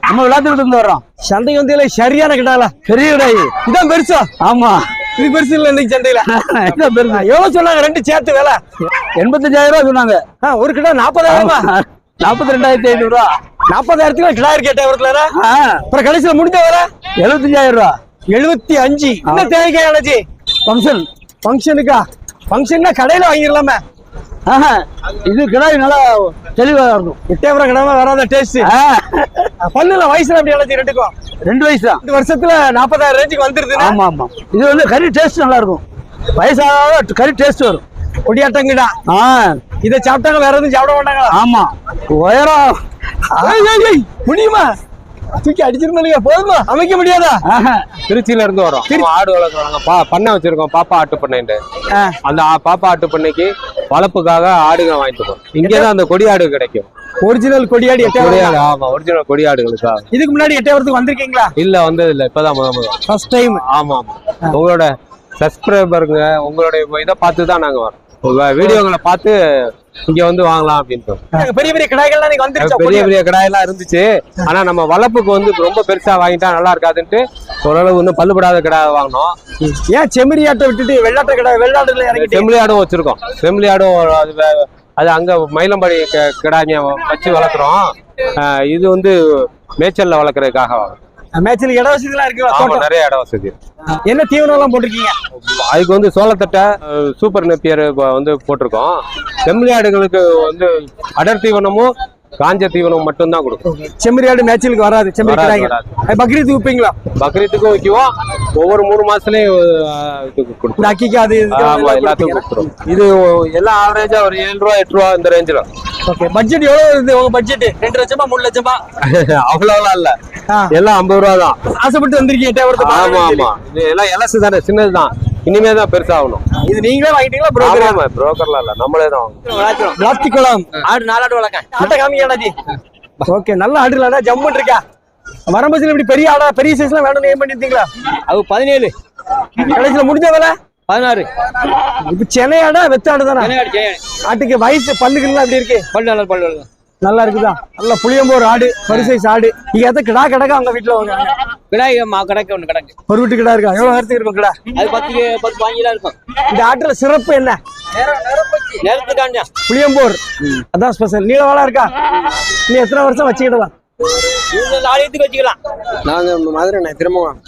நம்ம விளையாட்டுக்கிட்டு இருந்து வர்றோம். சந்தைக்கு வந்தீங்களே சரியான கிடால. பெரிய விடாயி. இதான் பெருசா? ஆமா. இது பெருசு இல்ல இன்னைக்கு சந்தையில. இதான் பெருசு. எவ்வளவு சொன்னாங்க? ரெண்டு சேர்த்து விலை. எண்பத்தஞ்சாயிரம் ரூபா சொன்னாங்க. ஒரு கிலோ நாற்பதாயிரமா? நாற்பத்தி ரெண்டாயிரத்தி ஐநூறு ரூபா நாற்பதாயிரத்துக்கு கிலோ கேட்ட வரல ஆ, அப்புறம் கடைசியில முடிஞ்ச வர எழுபத்தஞ்சாயிரம் ரூபா. எழுபத்தி அஞ்சு. என்ன தேவைக்கா அண்ணாச்சி ஃபங்க்ஷன் ஃபங்க்ஷனுக்கா ஃபங்க்ஷன்னா கடையில வாங்கிடலாமே. இது கிடாய் நல்லா தெளிவா இருக்கும் எட்டயபுரம் கிடாம வராத டேஸ்ட் பண்ணுல வயசுல அப்படி அண்ணாச்சி ரெண்டுக்கும். ரெண்டு வயசு தான் ரெண்டு வருஷத்துல நாற்பதாயிரம் ரேஞ்சுக்கு வந்துருது ஆமா ஆமா. இது வந்து கறி டேஸ்ட் நல்லா இருக்கும். வயசாக கறி டேஸ்ட் வரும். கொடியாட்டங்கிடா. ஆ. இதை சாப்பிட்டாங்க வேற எதுவும் சாப்பிட மாட்டாங்களா? ஆமா. உயரம். முடியுமா? தூக்கி அடிச்சிருந்தீங்க போதுமா? அமைக்க முடியாதா. திருச்சியில இருந்து வரோம். ஆடு வளர்க்குறாங்க பா பண்ணை வச்சிருக்கோம். பாப்பா ஆட்டு பண்ணைன்ட்டு. ஆ. அந்த பாப்பா ஆட்டு பண்ணைக்கு வளர்ப்புக்காக ஆடுங்க வாங்கிட்டு போறோம். இங்கதான் அந்த கொடி ஆடு கிடைக்கும். ஒரிஜினல் கொடியாடி கொடி எட்டயபுரம் ஆடு ஆமா ஒரிஜினல் கொடி ஆடுகளுக்கா இதுக்கு முன்னாடி எட்டயபுரத்துக்கு வந்திருக்கீங்களா? இல்ல வந்தது இல்ல. இப்பதான் முத முத. ஃபர்ஸ்ட் டைம் ஆமா ஆமா. உங்களோட சப்ஸ்கிரைபருங்க உங்களுடைய இதை பார்த்து தான் நாங்க வரோம். வீடியோங்களை பார்த்து இங்க வந்து வாங்கலாம் அப்படின்ட்டு பெரிய பெரிய கடாய்கள்லாம் நீங்க வந்துருச்சா பெரிய பெரிய கடாயெல்லாம் இருந்துச்சு. ஆனா நம்ம வளர்ப்புக்கு வந்து ரொம்ப பெருசா வாங்கிட்டா நல்லா இருக்காதுன்ட்டு ஓரளவு இன்னும் பல்லுபடாத கிடாய் வாங்கினோம். ஏன் செம்மறியாட்டை விட்டுட்டு வெள்ளாட்ட கடாய் வெள்ளாட்டுல இறங்கிட்டு செம்பிளி ஆடும் வச்சிருக்கோம். செம்பிளி ஆடும் அது அது அங்க மயிலம்பாடி கிடாங்க வச்சு வளர்க்குறோம். இது வந்து மேய்ச்சல்ல வளர்க்குறதுக்காக. மேட்ச்ல இட வசதி எல்லாம் இருக்கு. நிறைய இடம் வசதி. என்ன தீவனம் எல்லாம் போட்டிருக்கீங்க? அதுக்கு வந்து சோளத்தட்டை சூப்பர் நெப்பியர் வந்து போட்டிருக்கோம். செம்பிளி ஆடுகளுக்கு வந்து அடர் தீவனமும் காஞ்ச தீவனம் மட்டும்தான் கொடுக்கும். செம்மறியாடு மேட்ச்லுக்கு வராது. செம்மறி வராது, கடாய்கள் வராது. அது பக்ரீத் விப்பீங்களா? பக்ரீத்துக்கும் வைக்குவோம் ஒவ்வொரு மூணு மாசத்துலயும் அக்கிக்கு அது எல்லாத்துக்கும் கொடுத்துரும் இது எல்லாம் ஆவரேஜா ஒரு ஏழு ரூபா எட்டு ரூபா இந்த ரேஞ்சில் ஓகே பட்ஜெட் எவ்வளவு இருந்து உங்க பட்ஜெட் ரெண்டு லட்சமா மூணு லட்சமா? அவ்வளவுலாம் இல்ல. எல்லாம் ஐம்பது ரூபா தான். ஆசைப்பட்டு வந்திருக்கீங்க ஆமா ஆமா. இது எல்லாம் எலசு தானே சின்னது தான் இனிமே தான் பெருசாகணும் இது நீங்களே வாங்கிட்டீங்களா ப்ரோக்கர் ஆமா புரோக்கர்லாம் இல்ல நம்மளே தான் வாங்கணும். பிளாஸ்டிக் குளம் ஆடு நாலாடு வளர்க்க. ஆட்டை காமிக்காடாஜி ஓகே நல்ல ஆடு இல்லடா ஜம்முன்னு இருக்கா வரம்பசில இப்படி பெரிய ஆடா பெரிய சைஸ்லாம் வேணும்னு ஏன் பண்ணிருந்தீங்களா? அது பதினேழு. கடைசியில முடிஞ்ச வேலை பதினாறு. இப்ப சென்னை ஆடா வெத்த ஆடு தானே? ஆட்டுக்கு வயசு பல்லுகள்லாம் எப்படி இருக்கு? பல்லு நல்லா பல்லு நல்லா. இருக்குதா? நல்ல புளியம்போர் ஆடு பெரிய சைஸ் ஆடு நீங்க எத்த கிடா கிடக்கா அவங்க வீட்டுல வாங்க கிடாய் மா கிடக்கு ஒன்று கிடக்கு. ஒரு வீட்டு கிடா இருக்கா? எவ்வளவு நேரத்துக்கு இருக்கும் கிடா? அது பத்து பத்து வாங்கிலாம் இருக்கும். இந்த ஆட்டுல சிறப்பு என்ன? நேரத்துக்கு காஞ்சா. புளியம்போர். அதான் ஸ்பெஷல் நீளவாளா இருக்கா? நீ எத்தனை வருஷம் வச்சுக்கிடலாம் இந்த நாளையத்துக்கு வச்சுக்கலாம். நாங்க மதுரை திரும்பவும்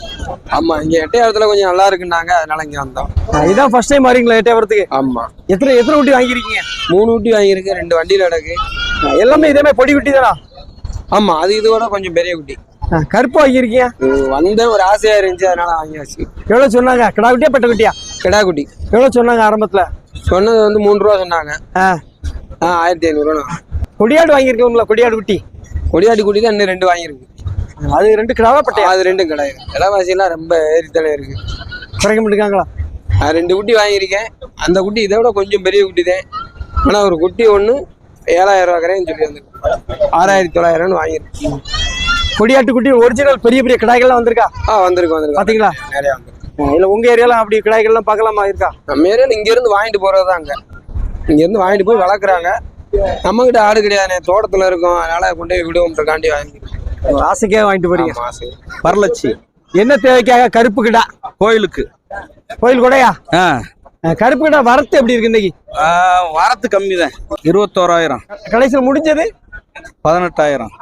ஆமா இங்க எட்டையாவத்துல கொஞ்சம் நல்லா இருக்குன்னாங்க அதனால இங்க வந்தோம். இதான் ஃபர்ஸ்ட் டைம் வரீங்களா எட்டயபுரத்துக்கு? ஆமா. எத்தனை எத்தனை குட்டி வாங்கியிருக்கீங்க? மூணு ஊட்டி வாங்கியிருக்கு ரெண்டு வண்டியில கிடக்கு. எல்லாமே இதே மாதிரி பொடி குட்டி தானா ஆமா அது இதோட கொஞ்சம் பெரிய குட்டி. கருப்பு வாங்கியிருக்கீங்க? இது வந்தேன் ஒரு ஆசையா இருந்துச்சு அதனால வாங்கியாச்சு. எவ்வளவு சொன்னாங்க? கிடா குட்டியா பெட்ட குட்டியா? கிடா குட்டி. எவ்வளவு சொன்னாங்க ஆரம்பத்துல? சொன்னது வந்து மூணு ரூபா சொன்னாங்க. ஆ, ஆயிரத்தி ஐநூறுவா கொடியாடு வாங்கியிருக்கோம்ல கொடியாடு குட்டி? கொடியாட்டி குட்டி தான் இன்னும் ரெண்டு வாங்கியிருக்கு. அது ரெண்டு கிடாவா பெட்டையா? அது ரெண்டும் கிடையாது விலைவாசியெல்லாம் ரொம்ப ஏறித்தானே இருக்கு. குறைக்க மாட்டேங்காங்களா ரெண்டு குட்டி வாங்கியிருக்கேன். அந்த குட்டி இதை விட கொஞ்சம் பெரிய குட்டி தான் ஆனா ஒரு குட்டி ஒன்று ஏழாயிரம் ரூபா கரையும் சொல்லி வந்து ஆறாயிரத்தி தொள்ளாயிரம்னு வாங்கியிருக்கேன். கொடியாட்டு குட்டி ஒரிஜினல் பெரிய பெரிய கிடாய்கள்லாம் வந்திருக்கா? ஆ வந்திருக்கு வந்திருக்கு. பாத்தீங்களா? நிறையா வந்திருக்கு. இல்ல உங்க ஏரியால அப்படி கிடாய்கள்லாம் பார்க்கலாமா இருக்கா? நம்ம ஏரியாவில் இங்கேருந்து வாங்கிட்டு போகிறது தான் அங்கே. இங்கேருந்து வாங்கிட்டு போய் வளர்க்குறாங்க. நம்மகிட்ட ஆடு கிடையாது தோட்டத்தில் இருக்கோம். அதனால கொண்டு போய் விடுவோம்ன்றக்காண்டி வாங்கி ஒரு ஆசைக்கே வாங்கிட்டு போறீங்க? ஆமா, ஆசை. வரலட்சி என்ன தேவைக்காக கருப்பு கிடா? கோயிலுக்கு. கோயில் கொடையா? ஆ, கருப்பு கிடா வரத்து எப்படி இருக்கு இன்னைக்கு? வரத்து கம்மி தான் இருபத்தோராயிரம். கடைசியில் முடிஞ்சது? பதினெட்டாயிரம்.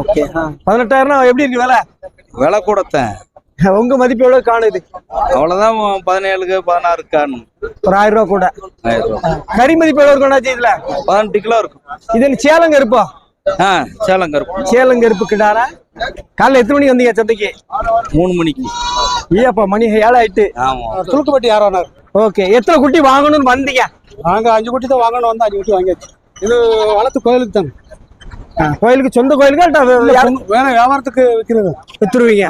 ஓகே. பதினெட்டாயிரம் எப்படி இருக்கு விலை? விலை கூடத்தேன். உங்க மதிப்பு எவ்வளவு காணுது? அவ்வளவுதான் பதினேழுக்கு பதினாறுக்கு காணும். ஒரு ஆயிரம் ரூபாய் கூட. கறி மதிப்பு எவ்வளவு இருக்கும் இதுல? பதினெட்டு கிலோ இருக்கும். இது என்ன சேலங்க இருப்பா ஆ சேலம் கருப்பு. சேலங்க இருப்பு கிடாரா? காலைல எத்தனை மணிக்கு வந்தீங்க சந்தைக்கு? மூணு மணிக்கு. ஐயாப்பா மணி ஏழு ஆயிட்டு ஆமா துளுக்குப்பட்டி யாரானார் ஓகே எத்தனை குட்டி வாங்கணும்னு வந்தீங்க? நாங்க அஞ்சு குட்டி தான் வாங்கணும் வந்து அஞ்சு குட்டி வாங்கியாச்சு இது வளர்த்து கோயிலுக்கு தான். கோயிலுக்கு சொந்த கோயிலுக்கு வேணும் வியாபாரத்துக்கு விற்கிறது வித்துருவீங்க.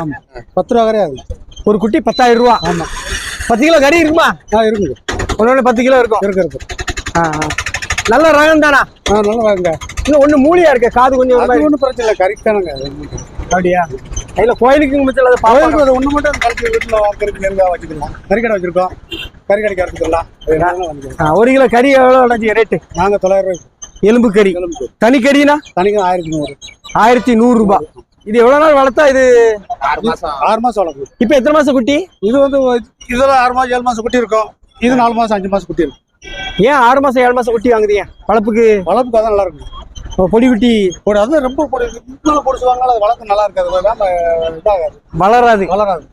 பத்து ரூபா கிடையாது ஒரு குட்டி பத்தாயிரம் ரூபா. ஆமா. பத்து கிலோ கறி இருக்குமா? ஆ இருக்குது. ஒன்று பத்து கிலோ இருக்கும். இருக்கு இருக்கு. ஆ. நல்ல ரகம் தானா ஆ நல்லா வாங்க இன்னும் ஒண்ணு மூலியா இருக்கு காது கொஞ்சம். ஒன்றும் பிரச்சனை இல்லை கறிக்கு தானங்க. அப்படியா? இல்ல கோயிலுக்கு மிச்சம் அது கோயிலுக்கு அது ஒன்று மட்டும் கறிக்கு வீட்டில் வாங்குறதுக்கு நெருங்காக வச்சுக்கலாம். கறிக்கடை வச்சிருக்கோம். கறி கடைக்கு அறுத்துக்கலாம் ஒரு கிலோ கறி எவ்வளோ ரேட்டு? நாங்கள் தொள்ளாயிரம் ரூபாய்க்கு எலும்பு கறி. எலும்பு தனி கறினா? தனிக்கு ஆயிரத்தி நூறு. ஆயிரத்தி நூறு ரூபாய் இது எவ்வளவு நாள் வளர்த்தா இது? ஆறு மாசம் வளர்க்குது. இப்ப எத்தனை மாசம் குட்டி? இது வந்து இதெல்லாம் ஆறு மாசம் ஏழு மாசம் குட்டி இருக்கும். இது நாலு மாசம் அஞ்சு மாசம் குட்டி இருக்கும். ஏன் ஆறு மாசம் ஏழு மாசம் குட்டி வாங்குறீங்க? வளர்ப்புக்கு? வளர்ப்புக்கு அதான் நல்லா இருக்கும். ஓ, பொடி அது ரொம்ப பொடிச்சுவாங்க அது வளர்க்க நல்லா இருக்காது. இதாகாது. வளராது. வளராது.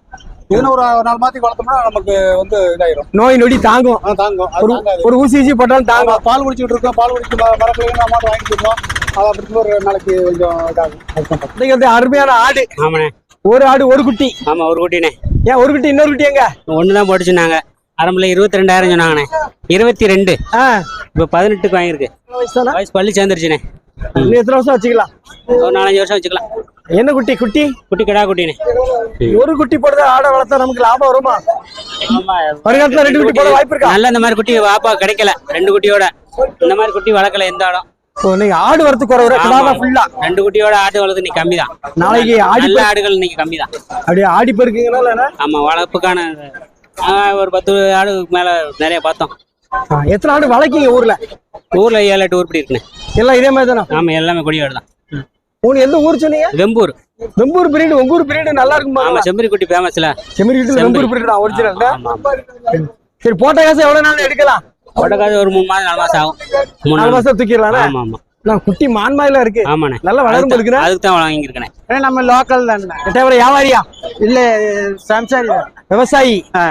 இதுன்னு ஒரு நாலு மாதத்துக்கு வளர்த்தோம்னா நமக்கு வந்து இதாயிரும். நோய் நொடி தாங்கும். தாங்கும். ஒரு ஊசி ஊசி போட்டாலும் தாங்கும். பால் குடிச்சிட்டு இருக்கோம். பால் குடிச்சு மரப்பிள்ளைங்க அமௌண்ட் வாங்கிட்டு இருக்கோம். அது அப்படி ஒரு நாளைக்கு கொஞ்சம் இதாகும். இன்னைக்கு வந்து அருமையான ஆடு. ஆமாண்ணே. ஒரு ஆடு ஒரு குட்டி. ஆமா ஒரு குட்டிண்ணே. ஏன் ஒரு குட்டி இன்னொரு குட்டி எங்க? ஒன்று தான் போட்டுச்சுனாங்க ஆரம்பில் இருபத்தி ரெண்டாயிரம் சொன்னாங்கண்ணே. இருபத்தி ரெண்டு இப்போ பதினெட்டுக்கு வாங்கியிருக்கு. வயசு பள்ளி சேர்ந்துருச்சுண்ணே. இன்னும் எத்தனை வருஷம் வச்சுக்கலாம்? ஒரு நாலஞ்சு வருஷம் வச்சுக்கலாம். என்ன குட்டி குட்டி? குட்டி கிடா குட்டிண்ணே ஒரு குட்டி போடுறது ஆடை வளர்த்தா நமக்கு லாபம் வருமா? வருங்காலத்துல ரெண்டு குட்டி போட வாய்ப்பு இருக்கா? நல்ல இந்த மாதிரி குட்டி வாப்பா கிடைக்கல. ரெண்டு குட்டியோட. இந்த மாதிரி குட்டி வளர்க்கல எந்த இன்னைக்கு ஆடு வரத்து குறவு கிடாம ஃபுல்லா ரெண்டு குட்டியோட ஆடு வளர்த்து இன்னைக்கு கம்மி தான் நாளைக்கு ஆடி ஆடுகள் இன்னைக்கு கம்மி தான் அப்படியே ஆடி பெருக்குங்கனால? ஆமா வளர்ப்புக்கான ஒரு பத்து ஆடு மேல நிறைய பார்த்தோம். எத்தனை ஆடு வளர்க்கீங்க ஊர்ல? ஊர்ல ஏழு எட்டு உருப்படி இருக்குண்ணே. எல்லாம் இதே மாதிரி தானே ஆமா எல்லாமே கொடியாடு தான். உங்க எந்த ஊர் சொன்னீங்க? வெம்பூர். வெம்பூர் பிரீடு உங்க ஊர் பிரீடு நல்லா இருக்குமா? ஆமா செம்பரி. குட்டி ஃபேமஸ்ல வீட்டு வெம்பூர் பிரீடு ஒரிஜினல் சரி போட்ட காசு எவ்வளவு நாள் எடுக்கலாம்? கொட்டக்காது ஒரு மூணு மாதம் நாலு மாசம் ஆகும். மூணு நாலு மாசம் தூக்கிடலாம் ஆமா ஆமா. நான் குட்டி மான்மாயில இருக்கு. ஆமாண்ணே. நல்லா வளரும் இருக்குண்ணே அதுக்கு தான் வாங்கியிருக்கேன் நம்ம லோக்கல் தானே. வியாபாரியா? இல்ல சம்சாரி விவசாயி. ஆ,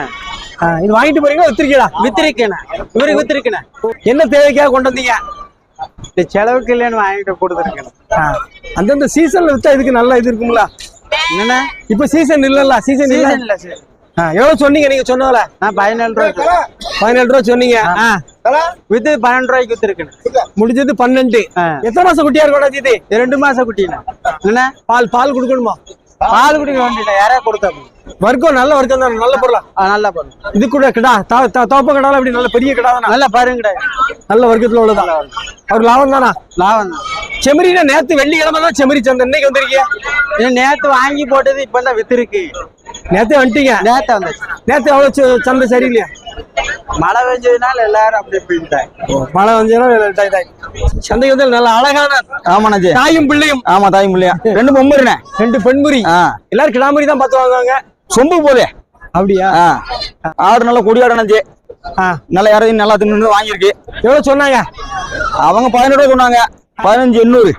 இது வாங்கிட்டு போறீங்களா வித்திருக்கீங்களா? வித்திருக்கேன். இவருக்கு வித்திருக்கேன். என்ன தேவைக்காக கொண்டு வந்தீங்க? இந்த செலவுக்கு இல்லைன்னு வாங்கிட்டு கொடுத்துருக்கேன். அந்தந்த சீசன்ல வித்தா இதுக்கு நல்ல இது இருக்குங்களா என்ன இப்ப சீசன் இல்லல்ல சீசன் இல்ல? ஆ, எவ்வளவு சொன்னீங்க நீங்க சொன்னதுல பதினேழு ரூபாய் பதினேழு ரூபாய் சொன்னீங்க. வித்து பன்னெண்டு ரூபாய்க்கு வித்துருக்கேன். முடிஞ்சது பன்னெண்டு. எத்தனை மாசம் குட்டியா இருக்கும் இது ரெண்டு மாசம் குட்டினா என்ன பால் பால் கொடுக்கணுமா? பால் குடிக்க வேண்டியது யாரா கொடுத்தா வர்க்கம் நல்ல வர்க்கம் தான் நல்ல பொருளா? நல்ல பொருள். இது கூட கிடா தோப்ப கிடால அப்படி நல்ல பெரிய கிடா தானே? நல்ல பாருங்க கிடா. நல்ல வர்க்கத்துல உள்ளதா? அவர் லாபம் தானா? லாபம் தான். செமரினா நேத்து வெள்ளிக்கிழமை தான் செமரி சந்தை. இன்னைக்கு வந்திருக்கீங்க நேத்து வாங்கி போட்டது இப்ப தான் வித்துருக்கு. நேத்து வந்துட்டீங்க? நேத்து வந்து நேத்து அவ்வளவு சந்தை சரியில்லையா? மழை பெஞ்சதுனால எல்லாரும் அப்படி போயிட்டாங்க. மழை பெஞ்சதுனால சந்தைக்கு வந்து நல்ல அழகான ஆமாண்ணாச்சி தாயும் பிள்ளையும். ஆமா தாய் பிள்ளையா. ரெண்டு பொம்பருண்ணே ரெண்டு பெண்புரி. எல்லாரும் கிடாமரி தான் பார்த்து வாங்குவாங்க. சொம்பு போதே அப்படியா? ஆடு நல்லா கொடியாடனாச்சு ஆ. நல்லா இறங்கி நல்லா தின்னு வாங்கியிருக்கு. எவ்வளவு சொன்னாங்க? அவங்க பதினெட்டு ரூபா சொன்னாங்க. பதினஞ்சு எண்ணூறு.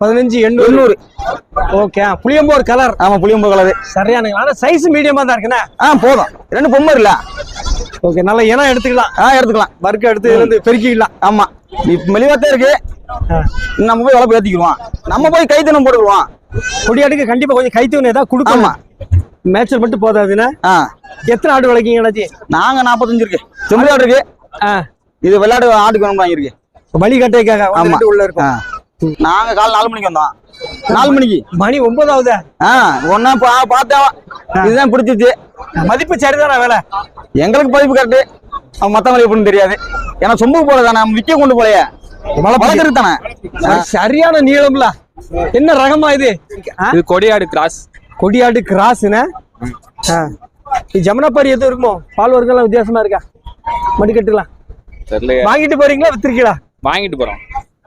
பதினஞ்சு எண்ணூறு. எண்ணூறு. ஓகே புளியம்போர் கலர் ஆமா புளியம்பு கலரு சரியான ஆனா சைஸ் மீடியமா தான் இருக்குண்ணே. ஆ போதும். ரெண்டு பொம்மை இல்ல ஓகே நல்ல இனம் எடுத்துக்கலாம். ஆ எடுத்துக்கலாம். வர்க்க எடுத்து இருந்து பெருக்கிக்கலாம். ஆமா. இப்ப மெலிவாத்தே இருக்கு. நம்ம போய் வளர்ப்பு ஏத்திக்குவோம் நம்ம போய் கைத்தனம் போட்டுக்குவோம் கொடியாட்டுக்கு கண்டிப்பா கொஞ்சம் கைத்தூண் ஏதாவது கொடுக்கணும். மேட்சர் மட்டும் போதாதுண்ணே ஆ. எத்தனை ஆடு வளர்க்கீங்க அண்ணாச்சி நாங்க நாற்பத்தஞ்சு இருக்கு. செம்பு ஆடு இருக்கு. ஆ. இது விளையாட்டு ஆட்டுக்கு வேணும் வாங்கியிருக்கு. வழிகட்டைக்காக ஆமா. உள்ள இருக்கும். நாங்க காலை நாலு மணிக்கு வந்தோம். நாலு மணிக்கு. மணி ஒன்பதாவது. ஆ ஒன்னா பா பார்த்தேன் இதுதான் பிடிச்சிச்சு மதிப்பு சரிதானா வேலை? எங்களுக்கு பதிப்பு கரெக்டு அவன் மத்தவங்களுக்கு எப்படின்னு தெரியாது. ஏன்னா சொம்பு போல தானே. நம்ம விற்க கொண்டு போலையே. வளர்த்துருக்கு தானே. சரியான நீளம்ல. என்ன ரகமா? இது? கொடியாடு கிராஸ் கொடியாடு கிராஸ்னு. இது ஜமுனாப்பாரி எதுவும் இருக்குமோ? பால் வர்க்கம்லாம் வித்தியாசமா இருக்கா? மடிக்கட்டுலாம் வாங்கிட்டு போறீங்களா வித்துருக்கீங்களா? வாங்கிட்டு போறோம்.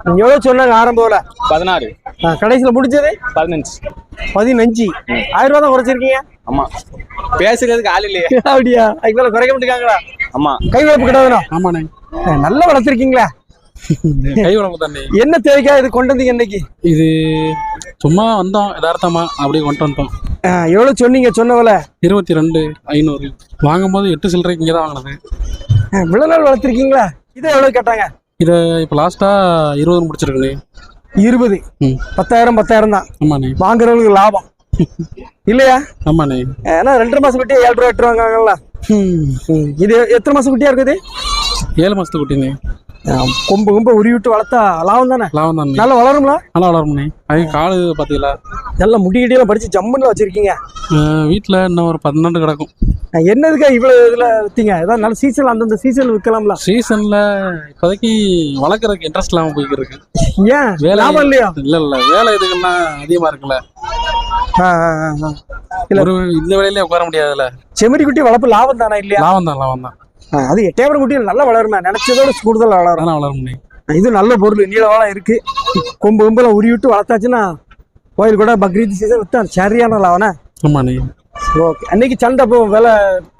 நீங்க எவ்வளவு சொன்னாங்க ஆரம்பம்ல பதினாறு. ஆ, கடைசியில முடிஞ்சது? பதினஞ்சு. பதினஞ்சு. ஆயிரம் ரூபாய் தான் குறைச்சிருக்கீங்க? ஆமா. பேசுறதுக்கு ஆள் இல்லையே. அப்படியா? அதுக்கு மேல குறைக்க மாட்டேங்காங்களா ஆமா. கை வளர்ப்பு கிடாதுனா ஆமாண்ணே. நல்லா வளர்த்துருக்கீங்களா? கை தானே. என்ன தேவைக்கா இது கொண்டு வந்தீங்க இன்னைக்கு? இது சும்மா வந்தோம் யதார்த்தமா அப்படியே கொண்டு வந்துட்டோம். ஆ, எவ்வளவு சொன்னீங்க? சொன்னவல இருபத்தி ரெண்டு ஐநூறு. வாங்கும்போது எட்டு சில்லறைக்கு இங்கே தான் வாங்கினது இவ்வளவு நாள் வளர்த்துருக்கீங்களா? இதை எவ்வளவு கேட்டாங்க? இதை இப்போ லாஸ்ட்டாக இருபது முடிச்சிருக்குண்ணே. இருபது. பத்தாயிரம் பத்தாயிரம் தான். ஆமாண்ணே. வாங்குறவங்களுக்கு லாபம். இல்லையா? ஆமாண்ணே. ஏன்னா ரெண்டரை மாசம் குட்டியா ஏழு ரூபா எட்டு வாங்குவாங்கல்ல இது எத்தனை மாசம் குட்டியா இருக்குது? ஏழு மாதத்து குட்டிண்ணே. கொம்பு கொம்பு உருவி விட்டு வளர்த்தா லாபம் தானே? லாபம் தானே? நல்லா வளரும்ல? நல்லா வளரும்ண்ணே அது காடு பார்த்தீங்களா நல்லா முடிகிட்டியெல்லாம் படிச்சு ஜம்முன்னு வச்சிருக்கீங்க. வீட்டில் இன்னும் ஒரு பதினெண்டு கிடக்கும். அஹ் என்னதுக்கா இவ்வளவு இதுல வித்தீங்க? ஏதாவது நல்ல சீசன் அந்தந்த சீசன் விற்கலாம்ல? சீசனில் இப்போதைக்கு வளர்க்குறதுக்கு இன்ட்ரெஸ்ட் இல்லாமல் போய்க்கிருக்கு. ஏன்? வேலை இல்லையா? இல்லை இல்லை. வேலை இதுக்கெல்லாம் அதிகமாக இருக்குல்ல. ஒரு இந்த வேலையிலே உட்கார முடியாதுல்ல. செம்மறி குட்டி வளர்ப்பு லாபம் தானே இல்லையா? லாபம் தான் லாபம் தான். அது எட்டயபுரம் குட்டி நல்லா வளருமே நினைச்சதோட கூடுதல் வளரும். அதெல்லாம் வளரும்ண்ணே இது நல்ல பொருள் நீளவாளம் இருக்கு. கொம்பு கொம்புல உருவி விட்டு வளர்த்தாச்சுன்னா கோயில் கூட பக்ரீத் சீசன் வித்தா சரியான லாவனா ஆமாண்ணே ஓகே. அன்னைக்கு சந்தை இப்போ விலை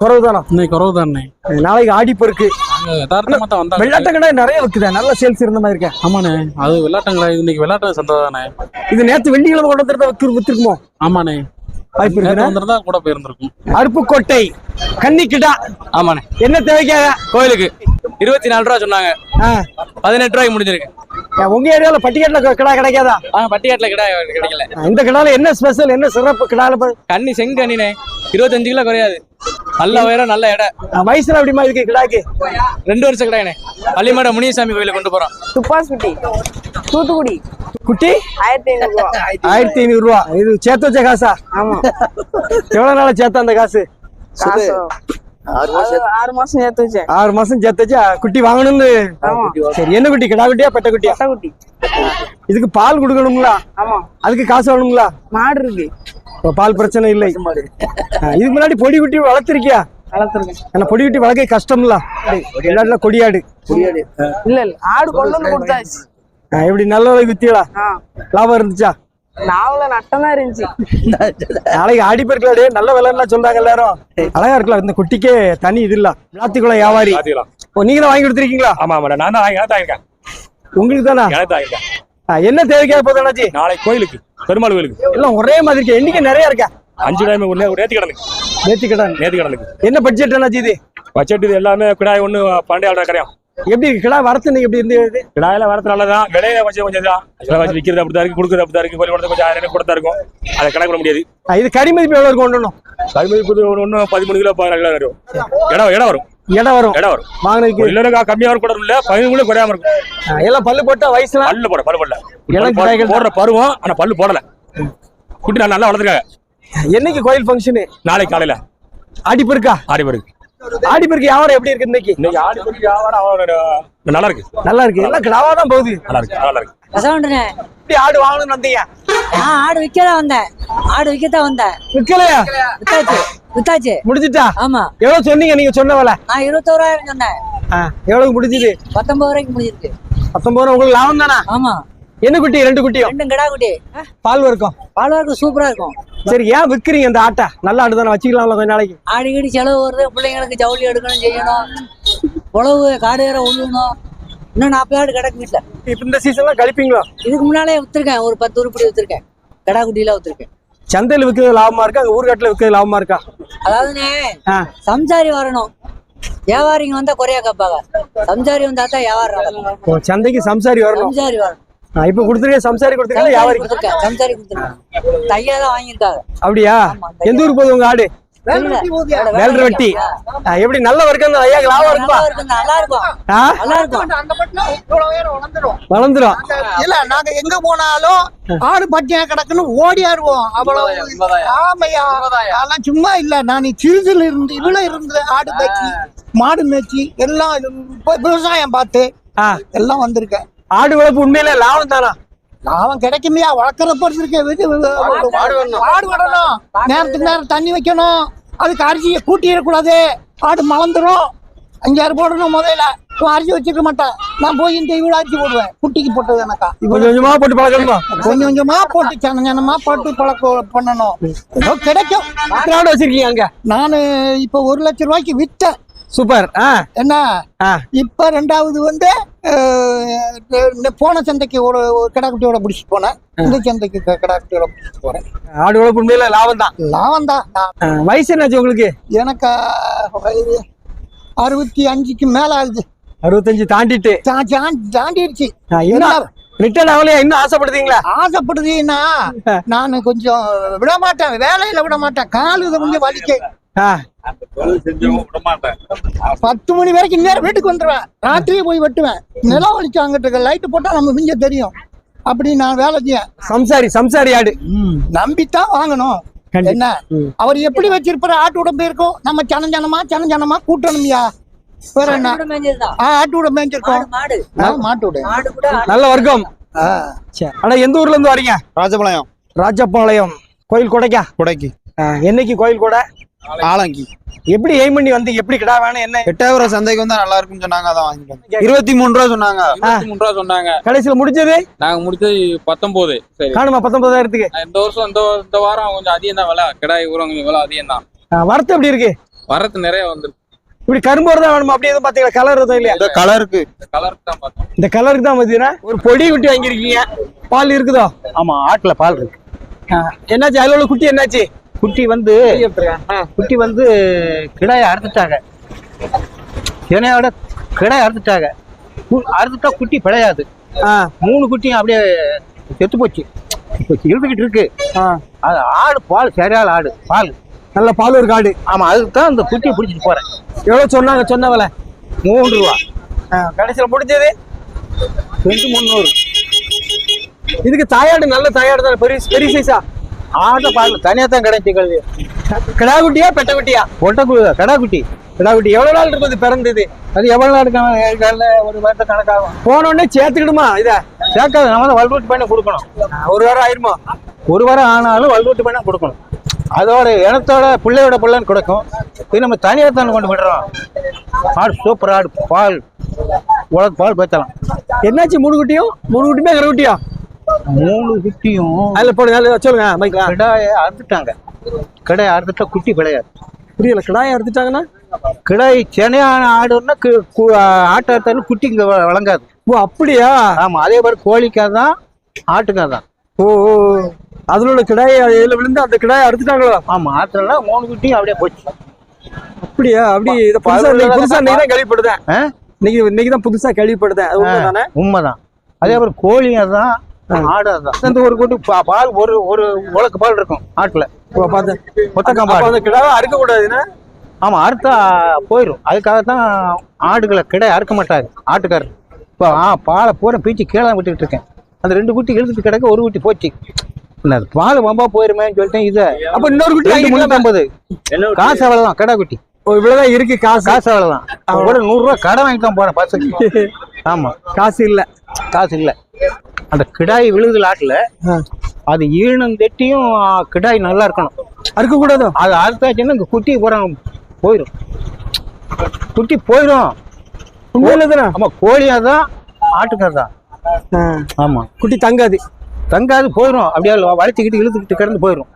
குறவு தானா இன்னைக்கு குறவு தானே நாளைக்கு ஆடி பெருக்கு நாங்க யதார்த்தமா தான் வந்தாங்க. வெள்ளாட்ட கடை நிறைய விக்குதா நல்ல சேல்ஸ் இருந்த மாதிரி இருக்கேன் ஆமாண்ணே அது விளையாட்டுங்களா இன்னைக்கு விளையாட்டு சந்தை தானே. இது நேத்து வெள்ளிக்கிழமை கொண்டு வந்துருந்தா வித்து வித்துருக்குமோ? ஆமாண்ணே வாய்ப்பு வந்திருந்தா கூட போயிருந்திருக்கும். அருப்புக்கோட்டை கன்னிக்கிடா. ஆமாண்ணே. என்ன தேவைக்காக கோயிலுக்கு. இருபத்தி நாலு ரூபா சொன்னாங்க. பதினெட்டு ரூபாய்க்கு முடிஞ்சிருக்கு. உங்க ஏரியால பட்டிக்காட்டுல கிடா கிடைக்காதா? பட்டிக்காட்டுல கிடா கிடைக்கல. இந்த கிடால என்ன ஸ்பெஷல் என்ன சிறப்பு கிடால கண்ணி செங்கண்ணினே இருபத்தஞ்சு கிலோ குறையாது. நல்ல உயரம் நல்ல இடம். வயசுல அப்படிமா இருக்கு கிடாக்கு? ரெண்டு வருஷம் கிடாயினே பள்ளிமட முனியசாமி கோயிலுக்கு கொண்டு போறோம். துப்பாஸ்குட்டி தூத்துக்குடி. குட்டி? ஆயிரத்தி ஐநூறு ரூபா ஆயிரத்தி ஐநூறு ரூபா இது சேர்த்து வச்ச காசா? ஆமா. எவ்வளவு நாளா சேர்த்த அந்த காசு? ஆறு மாசம் சேர்த்து. வச்சேன். ஆறு மாசம் சேர்த்து வச்சா குட்டி வாங்கணும்னு. சரி என்ன குட்டி? கிடா குட்டியா பெட்ட குட்டியா? பட்டக்குட்டி இதுக்கு பால் கொடுக்கணுங்களா ஆமா. அதுக்கு காசு வேணுங்களா மாடு இருக்கு. பால் பிரச்சனை இல்லை. இதுக்கு முன்னாடி பொடி குட்டி வளர்த்திருக்கியா? ஆனா பொடி குட்டி வளர்க்க கஷ்டம்ல. எல்லாத்துல கொடியாடு. இல்ல இல்ல. ஆடு கொண்டு கொடுத்தாச்சு. எப்படி நல்ல விலைக்கு லாபம் இருந்துச்சா? நாவல நட்டம் தான் இருந்துச்சு. நாளைக்கு ஆடி பெருக்கலாடே நல்ல விலைன்னா சொல்றாங்க எல்லாரும். அழகா இருக்கலாம் இந்த குட்டிக்கே தனி இது இல்ல. விளாத்திக்குள்ள வியாபாரி. ஓ நீங்க தான் வாங்கி கொடுத்துருக்கீங்களா? ஆமா ஆமா நான் தான் ஆயிருக்கேன் உங்களுக்கு தானா? என்ன தேவைக்காக போதும் அண்ணாச்சி? நாளைக்கு கோயிலுக்கு பெருமாள் கோயிலுக்கு. எல்லாம் ஒரே மாதிரி எண்ணிக்கை நிறைய இருக்கா? அஞ்சு டைம் ஒண்ணு நேத்தி கடனுக்கு. நேத்தி கடன். நேத்தி கடனுக்கு. என்ன பட்ஜெட் அண்ணாச்சி இது? பட்ஜெட் இது எல்லாமே கிடாய் ஒண்ணு பன்னெண்டு ஆள் கரையும் எப்படி இருக்கு? கிடா வரத்து இன்னைக்கு எப்படி இருந்தது கிடாயில வரது நல்லதான் விலையில கொஞ்சம் கொஞ்சம் தான் வச்சு விற்கிறது அப்படிதான் இருக்கு கொடுக்குறது அப்படிதான் இருக்கு. கோயில் கொஞ்சம் ஆயிரம் கூட தான் இருக்கும். அதை கணக்கு முடியாது. இது கறி மதிப்பு எவ்வளவு இருக்கும் கருமதிப்பு ஒன்று பதிமூணு கிலோ பதினாலு கிலோ வரும். இடம் இடம் வரும். இடம் வரும். இடம் வரும். வாங்கினதுக்கு கிலோ கம்மியாக கூட இல்ல பதிமூணு கிலோ குறையாம இருக்கும். எல்லாம் பல்லு போட்டா வயசுல பல்லு போட பல்லு போடல. போடுற பருவம் ஆனா பல்லு போடல. குட்டி நல்லா வளர்த்துருக்காங்க என்னைக்கு கோயில் ஃபங்க்ஷனு நாளைக்கு காலையில. ஆடி பெருக்கா ஆடி பெருக்கு வியாபாரம் எப்படி இருக்கு இன்னைக்கு? இன்னைக்கு ஆடி பெருக்கு வியாபாரம் நல்லா இருக்கு. நல்லா இருக்கு. எல்லாம் கிடாவா தான் போகுது. நல்லா இருக்கு நல்லா இருக்கு. கசவண்டனே எப்படி ஆடு வாங்கணும்னு வந்தீங்க? நான் ஆடு விற்கதான் வந்தேன். ஆடு விற்கத்தான் வந்தேன். விற்கலையா? வித்தாச்சு வித்தாச்சு. முடிஞ்சிட்டா? ஆமா. எவ்வளவு சொன்னீங்க நீங்க சொன்ன விலை? நான் இருபத்தோராயிரம் சொன்னேன். ஆ, எவ்வளவு முடிஞ்சது? பத்தொன்பது ரூபாய்க்கு முடிஞ்சிருக்கு. பத்தொன்பது ரூபா உங்களுக்கு லாபம் தானா? ஆமா. என்ன குட்டி? ரெண்டு குட்டியும் ரெண்டும் கிடா குட்டி பால் இருக்கும் பால் இருக்கும் சூப்பரா இருக்கும். சரி ஏன் விக்கிறீங்க இந்த ஆட்டை? நல்ல ஆடு தானே வச்சுக்கலாம்ல கொஞ்ச நாளைக்கு. அடிக்கடி செலவு வருது பிள்ளைங்களுக்கு ஜவுளி எடுக்கணும் செய்யணும். உழவு காடு வேற உழுவணும் இன்னும் நாற்பது ஆடு கிடக்கு வீட்டுல இப்ப இந்த சீசன்லாம் கழிப்பீங்களா? இதுக்கு முன்னாலே வித்துருக்கேன் ஒரு பத்து உருப்படி வித்துருக்கேன். கிடா குட்டியில வித்துருக்கேன். சந்தையில விற்கிறது லாபமா இருக்கா? அங்க ஊர்காட்டுல விற்கிறது லாபமா இருக்கா? அதாவதுண்ணே ஆ. சம்சாரி வரணும். வியாபாரிங்க வந்தா குறையா கேட்பாங்க. சம்சாரி வந்தா தான் வியாபாரம் சந்தைக்கு சம்சாரி வரணும். சம்சாரி வரணும் இப்ப கொடுத்துருக்க சம்சாரி கொடுத்துருக்கா வியாபாரி கொடுத்துருக்கேன். சம்சாரி கொடுத்துருக்கேன். தையா தான் வாங்கியிருக்காங்க அப்படியா? எந்த ஊருக்கு போகுது உங்க ஆடு? வேல்ற வெட்டி எப்படி நல்ல வர்க்கம் ஐயா லாபம் இருக்குமா? நல்லா இருக்கும் நல்லா இருக்கும். ஆ? நல்லா இருக்கும். வளர்ந்துரும். இல்ல நாங்க எங்க போனாலும் ஆடு பட்டியா கிடக்குன்னு ஓடியாருவோம் அவ்வளவு ஆமையா. அதெல்லாம் சும்மா இல்ல நான் சிறுசுல இருந்து இவ்வளவு இருந்து ஆடு மேய்ச்சி மாடு மேய்ச்சி எல்லாம் விவசாயம் பார்த்து எல்லாம் வந்திருக்கேன். ஆடு வளர்ப்பு உண்மையில லாபம் தானா? லாபம் கிடைக்குமையா வளர்க்குற பொறுத்து இருக்க இது ஆடு விடணும் நேரத்துக்கு நேரம் தண்ணி வைக்கணும். அதுக்கு அரிசியை கூட்டிடக்கூடாது. ஆடு மலந்துரும் அஞ்சாறு போடணும் முதல்ல. இப்ப அரிசி வச்சிருக்க மாட்டேன். நான் போய் இந்த இவ்வளவு அரிசி போடுவேன். குட்டிக்கு போட்டது எனக்கா. கொஞ்சம் கொஞ்சமா போட்டு பழக்கணுமா? கொஞ்சம் கொஞ்சமா போட்டு சன சனமா போட்டு பழக்கம் பண்ணணும். ஏதோ கிடைக்கும். ஆடு வச்சிருக்கீங்க அங்க? நானு இப்ப ஒரு லட்சம் ரூபாய்க்கு வித்தேன். சூப்பர். என்ன. இப்ப ரெண்டாவது வந்து இந்த போன சந்தைக்கு ஒரு கிடாக்குட்டியோட பிடிச்சிட்டு போனேன். இந்த சந்தைக்கு கிடாக்குட்டியோட பிடிச்சிட்டு போறேன். ஆடு வளர்ப்பு உண்மையில லாபம் தான் லாபம் தான் வயசு என்னாச்சு உங்களுக்கு? எனக்கு அறுபத்தி அஞ்சுக்கு மேல ஆகுது அறுபத்தஞ்சு தாண்டிட்டு. தாண்டிடுச்சு. ரிட்டர்ன் ஆகலையா? இன்னும் ஆசைப்படுதீங்களா? ஆசைப்படுதுன்னா நான் கொஞ்சம் விட மாட்டேன் வேலையில விட மாட்டேன் காலு கொஞ்சம் வலிக்கு பத்து மணி வரைக்கும் நேரம் வீட்டுக்கு வந்துடுவேன் ராத்திரியே போய் வெட்டுவேன். நிலம் வலிச்சு அங்கிட்டு இருக்க லைட்டு போட்டா நம்ம மிஞ்ச தெரியும். அப்படி நான் வேலை செய்ய சம்சாரி சம்சாரி ஆடு. நம்பித்தான் வாங்கணும். என்ன. அவர் எப்படி வச்சிருப்பாரு? ஆட்டு உடம்பு இருக்கும். நம்ம சனஞ்சனமா சனஞ்சனமா கூட்டணும்யா. வேற என்ன? ஆடு மேய்ஞ்சதுதான். ஆ, ஆட்டு உடம்பு மேய்ஞ்சிருக்கோம் மாடு ஆ, மாட்டு உடம்பு. மாடு கூட நல்ல வர்க்கம். சரி. அண்ணா எந்த ஊர்ல இருந்து வரீங்க? ராஜபாளையம். ராஜபாளையம். கோயில் கொடைக்கா? கொடைக்கு. என்னைக்கு கோயில் கொடை? ஆலங்கி. எப்படி எய்ம் பண்ணி வந்து எப்படி கிடா வேணும் என்ன? எட்டாயிரம் சந்தைக்கு வந்தா நல்லா இருக்கும்னு சொன்னாங்க அதான் வாங்கிட்டோம் இருபத்தி மூணு ரூபா சொன்னாங்க. மூணு ரூபா சொன்னாங்க. கடைசியில முடிஞ்சது நாங்க முடிச்சது பத்தொன்பது சரி. காணுமா பத்தொன்பதாயிரத்துக்கு இந்த வருஷம் இந்த இந்த வாரம் கொஞ்சம் அதிகம் தான் விலை. கிடாய் ஊரம் கொஞ்சம் விலை அதிகம் தான். வரத்து எப்படி இருக்கு? வரத்து நிறைய வந்துருக்கு. இப்படி கரும்போடு தான் வேணுமா? அப்படி எதுவும் பாத்தீங்களா கலர் எதுவும் இல்லையா? இந்த கலருக்கு கலருக்கு தான் பார்த்தோம். இந்த கலருக்கு தான் பாத்தீங்கன்னா ஒரு பொடி குட்டி வாங்கியிருக்கீங்க. பால் இருக்குதோ? ஆமா ஆட்டுல பால் இருக்கு. என்னாச்சு? அதுல உள்ள குட்டி என்னாச்சு? குட்டி வந்து குட்டி வந்து கிடாயை அறுத்துட்டாங்க. சென்னையோட கிடாயை அறுத்துட்டாங்க. அறுத்துட்டா குட்டி பிழையாது. மூணு குட்டியும் அப்படியே செத்து போச்சு. இப்போ இழுத்துக்கிட்டு இருக்கு. அது ஆடு பால் சரியான ஆடு பால். நல்ல பால் ஒரு காடு. ஆமா அதுக்கு தான் இந்த குட்டியை பிடிச்சிட்டு போறேன். எவ்வளவு சொன்னாங்க சொன்ன விலை மூன்று ரூபா. கடைசியில முடிஞ்சது? ரெண்டு முந்நூறு. இதுக்கு தாயாடு நல்ல தாயாடு தான்? பெரிய பெரிய சைஸா ஆட்டை பால் தனியாக தான் கிடைச்சி கழுவி கிடா குட்டியா பெட்ட குட்டியா ஒட்டை கடா குட்டி கிடா குட்டி எவ்வளவு நாள் இது பிறந்தது? அது எவ்வளோ நாள் நாள்ல ஒரு வருஷம் கணக்காகும். போன உடனே சேர்த்துக்கிடுமா இத? சேர்க்காது நம்ம தான் வல்ரூட் பண்ணி கொடுக்கணும். ஒரு வாரம் ஆயிருமா? ஒரு வாரம் ஆனாலும் வல்ரூட்டு பண்ணி கொடுக்கணும். அதோட இனத்தோட பிள்ளையோட பிள்ளைன்னு கொடுக்கும். இது நம்ம தனியாக தானே கொண்டு விடுறோம் ஆடு சூப்பர் ஆடு பால். உலக பால் பேத்தலாம். என்னாச்சு மூணு குட்டியும் மூணு குட்டியுமே கரை குட்டியா மூணு குட்டியும் அதுல போடுங்க அதுல சொல்லுங்க மைக்கலாம் கிடாயை அறுத்துட்டாங்க. கிடாயை அறுத்துட்டா குட்டி கிடையாது. புரியல கிடாயை எடுத்துட்டாங்கன்னா கிடாய் சென்னையான ஆடுன்னா ஆட்டை அறுத்தாலும் குட்டி இங்கே வழங்காது. ஓ அப்படியா? ஆமாம் அதே மாதிரி கோழிக்காக தான் ஆட்டுக்காக தான் ஓ ஓ. அதுல உள்ள கிடாயை இதுல விழுந்து அந்த கிடாயை அறுத்துட்டாங்களோ? ஆமாம் ஆற்றுல மூணு குட்டியும் அப்படியே போச்சு. அப்படியா? அப்படி இத புதுசா இன்னைக்கு புதுசா இன்னைக்கு தான் கேள்விப்படுதேன்? இன்னைக்கு இன்னைக்கு தான் புதுசா கேள்விப்படுதேன். உண்மைதானே? உண்மைதான். அதே மாதிரி கோழி அதான் ஆடு அதான். இந்த ஒரு குட்டி பா- பால் ஒரு ஒரு உலக்கு பால் இருக்கும் ஆட்டுல. அப்ப பால் அந்த கிடாவை அறுக்க கூடாதுன்னா ஆமா அறுத்தா போயிடும் அதுக்காக தான் ஆடுகளை கிடை அறுக்க மாட்டாரு ஆட்டுக்காரர். இப்போ ஆ பாலை பூரா பீச்சு கீழே தான் விட்டுக்கிட்டு இருக்கேன். அந்த ரெண்டு குட்டி இழுத்துட்டு கிடக்க ஒரு குட்டி போச்சு. என்ன அது பால் வம்பா போயிருமேன்னு சொல்லிட்டேன் இதை அப்ப இன்னொரு குட்டி வாங்கிக்கலாமா? முந்நூற்றம்பது காசு அவ்வளோதான் கடை குட்டி. ஓ இவ்வளவுதான் இருக்கு காசு? காசு அவ்வளோதான் கூட நூறுரூவா கடை வாங்கி தான் போறேன் பஸ்ஸுக்கு ஆமா. காசு இல்ல. காசு இல்லை. அந்த கிடாய் விழுதுல ஆட்டுல அது ஈனம் கட்டியும் ஆ, கிடாய் நல்லா இருக்கணும். அறுக்க கூடாதோ அது அறுத்தாச்சுன்னா இந்த குட்டி பூரா போயிடும் குட்டி போயிடும் ஆமா கோழியா தான் ஆட்டுக்கார் தான் ஆமா. குட்டி தங்காது. தங்காது போயிடும் அப்படியே வளைச்சிக்கிட்டு இழுத்துக்கிட்டு கிடந்து போயிடும்